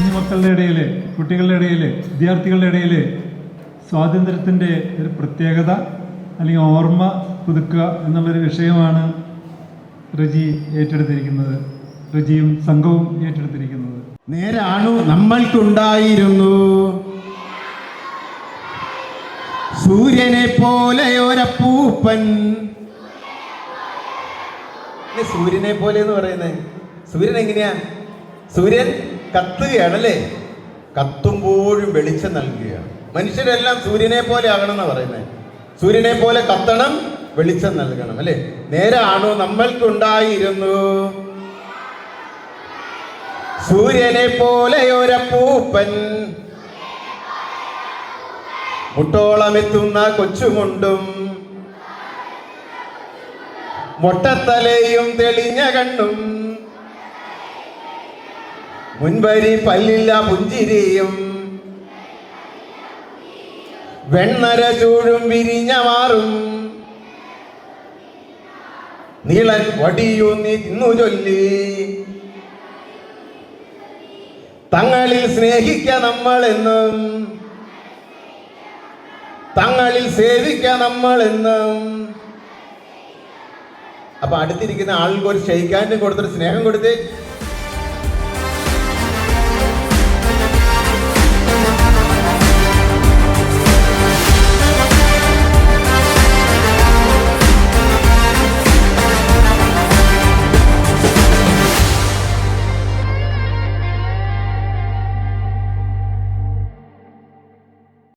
യുവാക്കളുടെ ഇടയിൽ കുട്ടികളുടെ ഇടയിൽ വിദ്യാർത്ഥികളുടെ ഇടയിൽ സ്വാതന്ത്ര്യത്തിന്റെ ഒരു പ്രത്യേകത അല്ലെങ്കിൽ ഓർമ്മ പുതുക്കുക എന്നുള്ളൊരു വിഷയമാണ് റജി ഏറ്റെടുത്തിരിക്കുന്നത്. റജിയും സംഘവും ഏറ്റെടുത്തിരിക്കുന്നത്. നേരാണു നമ്മൾക്കുണ്ടായിരുന്നു. സൂര്യനെ പോലെ ഒരപ്പൂപ്പൻ സൂര്യനെ പോലെ എന്ന് പറയുന്നത് സൂര്യൻ എങ്ങനെയാ? സൂര്യൻ കത്തുകയാണല്ലേ? കത്തുമ്പോഴും വെളിച്ചം നൽകുകയാണ്. മനുഷ്യരെല്ലാം സൂര്യനെ പോലെ ആകണം എന്ന് പറയുന്നത് സൂര്യനെ പോലെ കത്തണം വെളിച്ചം നൽകണം അല്ലേ? നേരാണോ നമ്മൾക്കുണ്ടായിരുന്നു? സൂര്യനെ പോലെ ഒരപ്പൂപ്പൻ മുട്ടോളമെത്തുന്ന കൊച്ചുമുണ്ടും മൊട്ടത്തലയും തെളിഞ്ഞ കണ്ണും മുൻവരി പല്ലില്ല പുഞ്ചിരിയും. വെണ്ണര ചൂഴും വിരിഞ്ഞ മാറും നീളൻ വടിയൂന്നി തിന്നു ചൊല്ലി. തങ്ങളിൽ സ്നേഹിക്ക നമ്മളെന്നും. തങ്ങളിൽ സേവിക്ക നമ്മളെന്നും. അപ്പൊ അടുത്തിരിക്കുന്ന ആൾക്ക് ഒരു ഷെയ്ക്കാന്റെ കൊടുത്തൊരു സ്നേഹം കൊടുത്ത്.